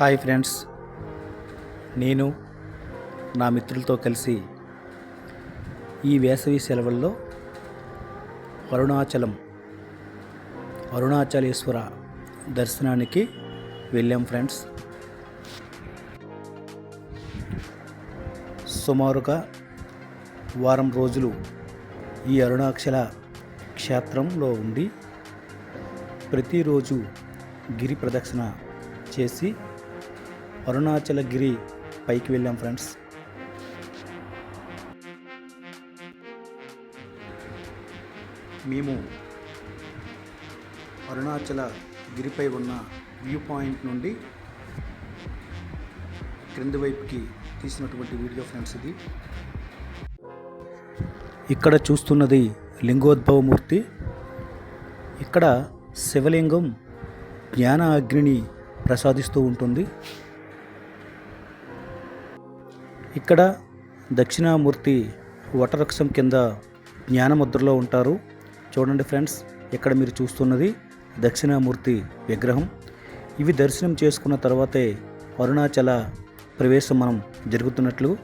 Hi friends. నేను నా మిత్రులతో కలిసి ఈ వేసవి సెలవుల్లో అరుణాచలం అరుణాచలేశ్వర దర్శనానికి వెళ్ళాం ఫ్రెండ్స్. సుమారుగా వారం రోజులు ఈ అరుణాచల క్షేత్రంలో ఉండి ప్రతిరోజు గిరి ప్రదక్షిణ చేసి అరుణాచల గిరి పైకి వెళ్ళాం ఫ్రెండ్స్. మేము అరుణాచల గిరిపై ఉన్న వ్యూ పాయింట్ నుండి క్రింది వైపుకి తీసినటువంటి వీడియో ఫ్రెండ్స్ ఇది. ఇక్కడ చూస్తున్నది లింగోద్భవమూర్తి. ఇక్కడ శివలింగం జ్ఞాన అగ్నిని ప్రసాదిస్తూ ఉంటుంది. ఇక్కడ దక్షిణామూర్తి వటవృక్షం కింద జ్ఞానముద్రలో ఉంటారు. చూడండి ఫ్రెండ్స్ ఇక్కడ మీరు చూస్తున్నది దక్షిణామూర్తి విగ్రహం. ఇవి దర్శనం చేసుకున్న తర్వాతే అరుణాచల ప్రవేశం మనం జరుగుతున్నట్లు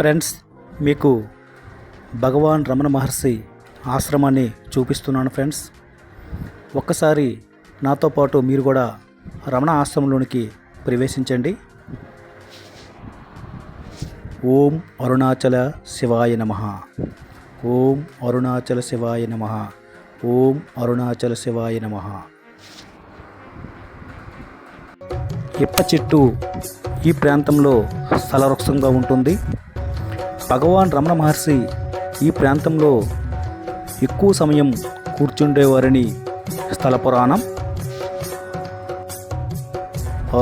ఫ్రెండ్స్ మీకు భగవాన్ రమణ మహర్షి ఆశ్రమాన్ని చూపిస్తున్నాను ఫ్రెండ్స్. ఒక్కసారి నాతో పాటు మీరు కూడా రమణ ఆశ్రమంలోనికి ప్రవేశించండి. ఓం అరుణాచల శివాయ నమ. ఓం అరుణాచల శివాయ నమ. ఓం అరుణాచల శివాయ నమ. ఇప్ప చెట్టు ఈ ప్రాంతంలో స్థలవృక్షంగా ఉంటుంది. భగవాన్ రమణ మహర్షి ఈ ప్రాంతంలో ఎక్కువ సమయం కూర్చుండేవారని స్థల పురాణం.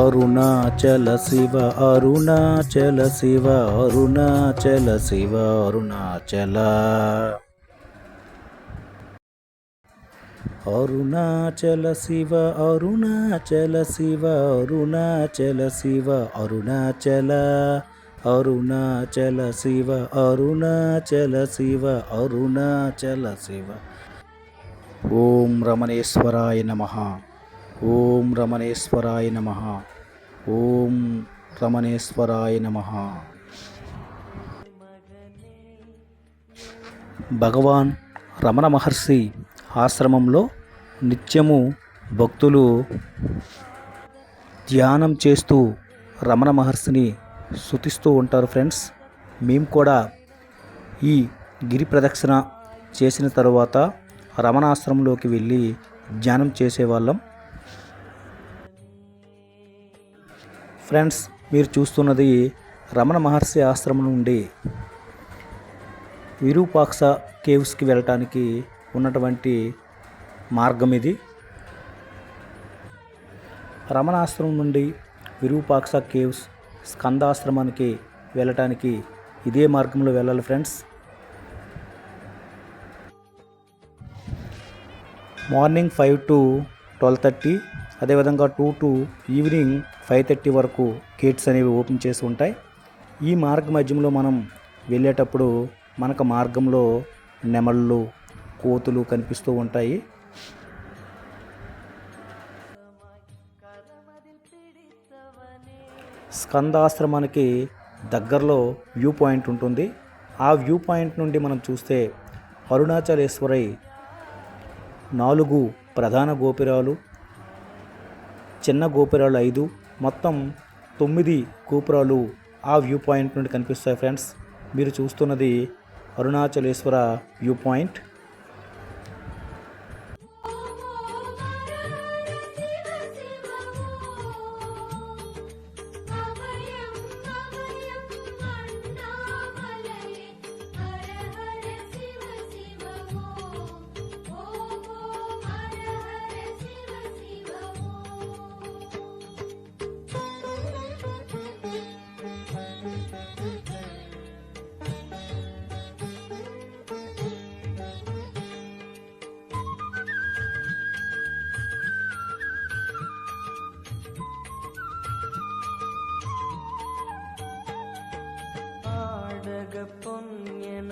అరుణాచల శివ అరుణాచల శివ అరుణాచల శివ అరుణాచల. అరుణాచల శివ అరుణాచల శివ అరుణాచల శివ అరుణాచల. అరుణాచల శివ అరుణాచల శివ అరుణాచల శివ. ఓం రమణేశ్వరాయ నమ. ఓం రమణేశ్వరాయ నమ. ఓం రమణేశ్వరాయ నమ. భగవాన్ రమణ మహర్షి ఆశ్రమంలో నిత్యము భక్తులు ధ్యానం చేస్తూ రమణ మహర్షిని శుతిస్తూ ఉంటారు ఫ్రెండ్స్. మేము కూడా ఈ గిరి ప్రదక్షిణ చేసిన తరువాత రమణాశ్రమంలోకి వెళ్ళి ధ్యానం చేసేవాళ్ళం. ఫ్రెండ్స్ మీరు చూస్తున్నది రమణ మహర్షి ఆశ్రమం నుండి విరూపాక్ష కేవ్స్కి వెళ్ళటానికి ఉన్నటువంటి మార్గం ఇది. రమణాశ్రమం నుండి విరూపాక్ష కేవ్స్ స్కందాశ్రమానికి వెళ్ళటానికి ఇదే మార్గంలో వెళ్ళాలి friends. Morning five to twelve thirty అదేవిధంగా two to evening five thirty వరకు గేట్స్ అనేవి ఓపెన్ చేసి ఉంటాయి. ఈ మార్గ మధ్యంలో మనం వెళ్ళేటప్పుడు మనకు మార్గంలో నెమళ్ళు కోతులు కనిపిస్తూ ఉంటాయి. స్కందాశ్రమానికి దగ్గరలో వ్యూ పాయింట్ ఉంటుంది. ఆ వ్యూ పాయింట్ నుండి మనం చూస్తే అరుణాచలేశ్వరై నాలుగు ప్రధాన గోపురాలు చిన్న గోపురాలు ఐదు మొత్తం తొమ్మిది గోపురాలు ఆ వ్యూ పాయింట్ నుండి కనిపిస్తాయి ఫ్రెండ్స్. మీరు చూస్తున్నది అరుణాచలేశ్వర వ్యూ పాయింట్.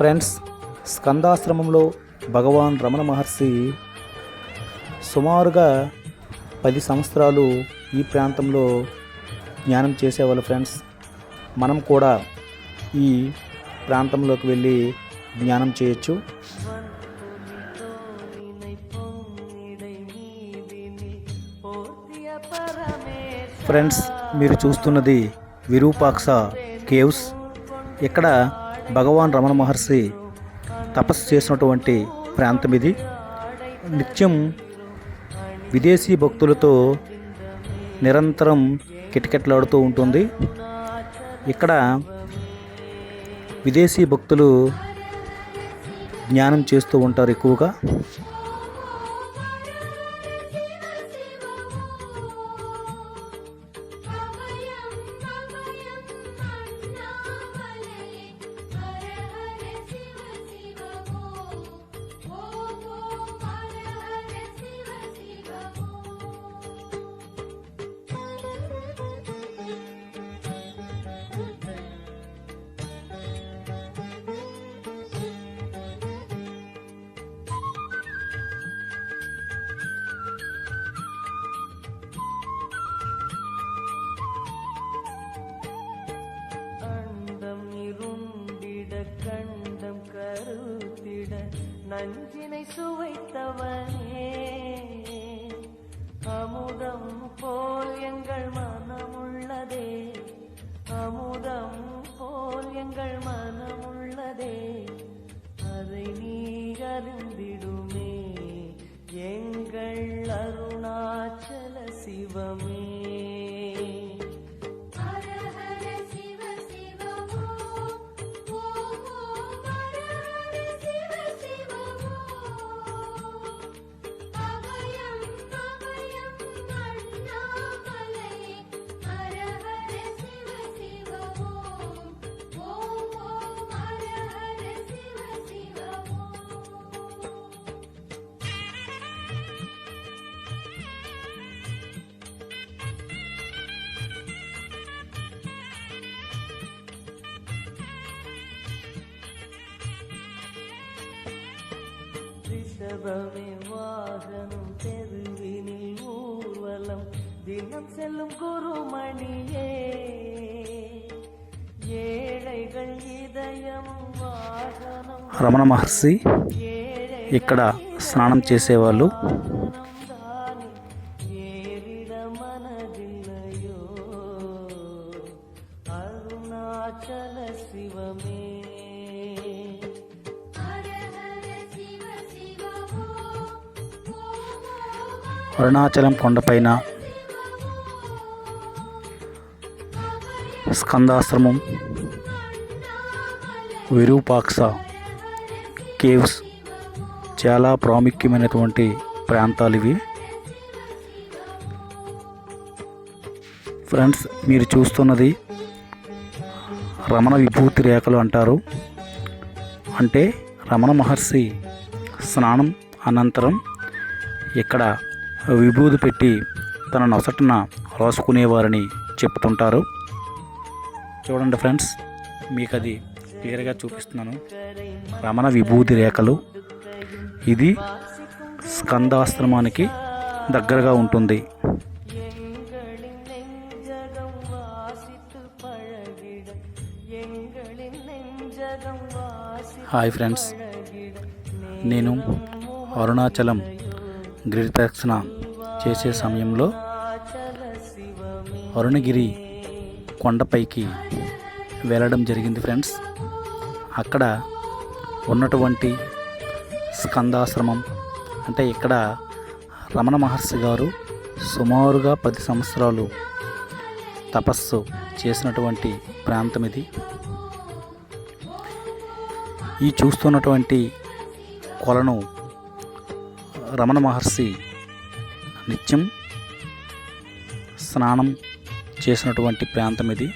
ఫ్రెండ్స్ స్కందాశ్రమంలో భగవాన్ రమణ మహర్షి సుమారుగా పది సంవత్సరాలు ఈ ప్రాంతంలో జ్ఞానం చేసేవాళ్ళు ఫ్రెండ్స్. మనం కూడా ఈ ప్రాంతంలోకి వెళ్ళి జ్ఞానం చేయొచ్చు. ఫ్రెండ్స్ మీరు చూస్తున్నది విరూపాక్ష కేవ్స్. ఇక్కడ భగవాన్ రమణ మహర్షి తపస్సు చేసినటువంటి ప్రాంతం ఇది. నిత్యం విదేశీ భక్తులతో నిరంతరం కిటకిటలాడుతూ ఉంటుంది. ఇక్కడ విదేశీ భక్తులు జ్ఞానం చేస్తూ ఉంటారు ఎక్కువగా. ரிஷபமே வாகனம் தெருவினில் ஊர்வலம் தினம் செல்லும் குருமணியே ஏழைகள் இதயமும் வாகனம் రమణ మహర్షి ఇక్కడ స్నానం చేసేవాళ్ళు అరుణాచలం కొండపైన స్కందాశ్రమం విరూపాక్ష కేవ్స్ చాలా ప్రాముఖ్యమైనటువంటి ప్రాంతాలు ఇవి. ఫ్రెండ్స్ మీరు చూస్తున్నది రమణ విభూతి రేఖలు అంటారు. అంటే రమణ మహర్షి స్నానం అనంతరం ఇక్కడ విభూది పెట్టి తన నొసటన రాసుకునేవారని చెప్తుంటారు. చూడండి ఫ్రెండ్స్ మీకు అది క్లియర్గా చూపిస్తున్నాను. రమణ విభూతి రేఖలు. ఇది స్కందాశ్రమానికి దగ్గరగా ఉంటుంది. హాయ్ ఫ్రెండ్స్ నేను అరుణాచలం గిరిదక్షిణ చేసే సమయంలో అరుణగిరి కొండపైకి వెళ్ళడం జరిగింది ఫ్రెండ్స్. అక్కడ ఉన్నటువంటి స్కందాశ్రమం అంటే ఇక్కడ రమణ మహర్షి గారు సుమారుగా పది సంవత్సరాలు తపస్సు చేసినటువంటి ప్రాంతం ఇది. ఈ చూస్తున్నటువంటి కొలను రమణ మహర్షి నిత్యం స్నానం చేసినటువంటి ప్రాంతం ఇది.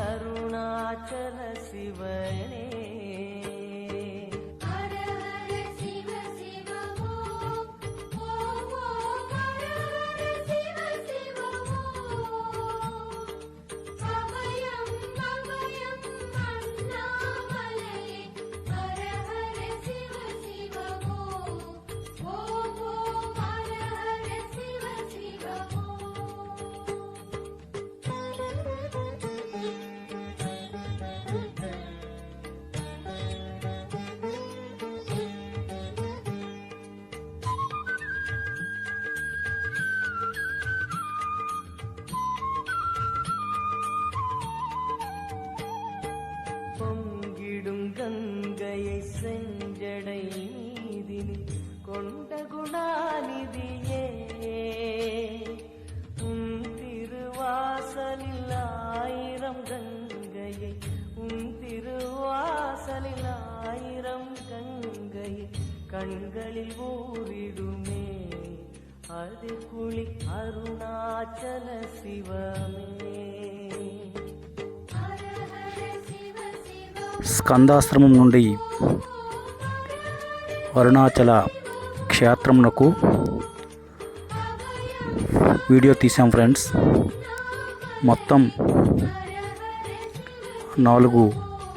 அருணாச்சல சிவனே கண்களில் ஊறிடுமே அது குளி அருணாச்சல சிவமே ஹர ஹர சிவ சிவ స్కందాశ్రమం నుండి అరుణాచల క్షేత్రమునకు వీడియో తీసాం ఫ్రెండ్స్ మొత్తం నాలుగు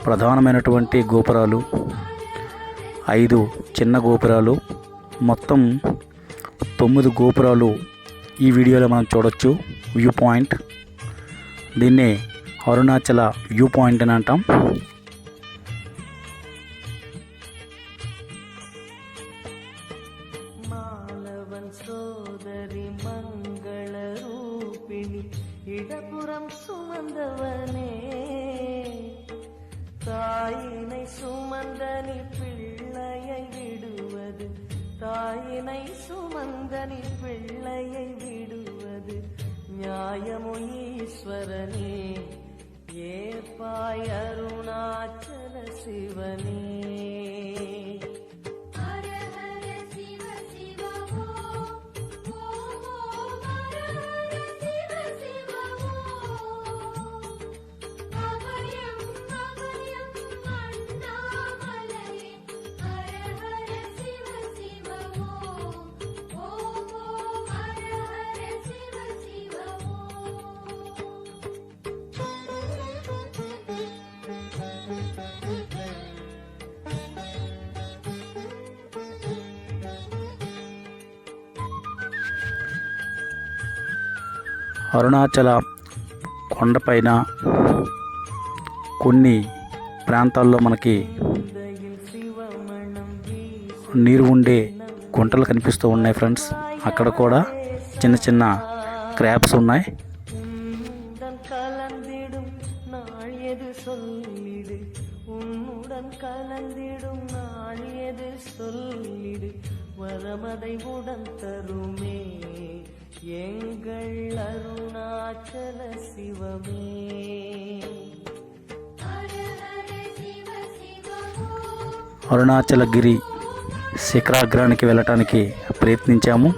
ప్రధానమైనటువంటి గోపురాలు ఐదు చిన్న గోపురాలు. మొత్తం తొమ్మిది గోపురాలు ఈ వీడియోలో మనం చూడొచ్చు. View point. దీన్నే అరుణాచల వ్యూ పాయింట్ అని అంటాం. ஈஸ்வரனே ஏற்பாய் அருணாச்சல சிவனே. అరుణాచల కొండపైన కొన్ని ప్రాంతాల్లో మనకి నీరు ఉండే గుంటలు కనిపిస్తూ ఉన్నాయి ఫ్రెండ్స్. అక్కడ కూడా చిన్న చిన్న క్రాప్స్ ఉన్నాయి. అరుణాచలగిరి శిఖరాగ్రానికి వెళ్ళటానికి ప్రయత్నించాము.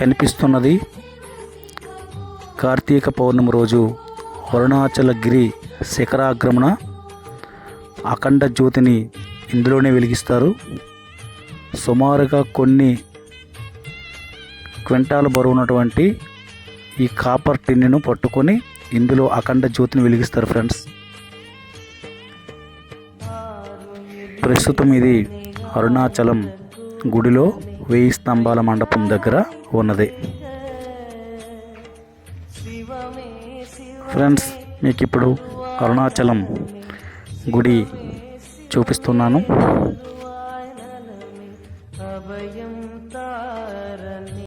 కనిపిస్తున్నది కార్తీక పౌర్ణమి రోజు అరుణాచలగిరి శిఖరాగ్రమణ అఖండ జ్యోతిని ఇందులోనే వెలిగిస్తారు. సుమారుగా కొన్ని క్వింటాలు బరువు ఉన్నటువంటి ఈ కాపర్ టిన్నును పట్టుకొని ఇందులో అఖండ జ్యోతిని వెలిగిస్తారు ఫ్రెండ్స్. ప్రస్తుతం ఇది అరుణాచలం గుడిలో వెయ్యి స్తంభాల మండపం దగ్గర ఉన్నది. ఫ్రెండ్స్ మీకు ఇప్పుడు అరుణాచలం గుడి చూపిస్తున్నాను.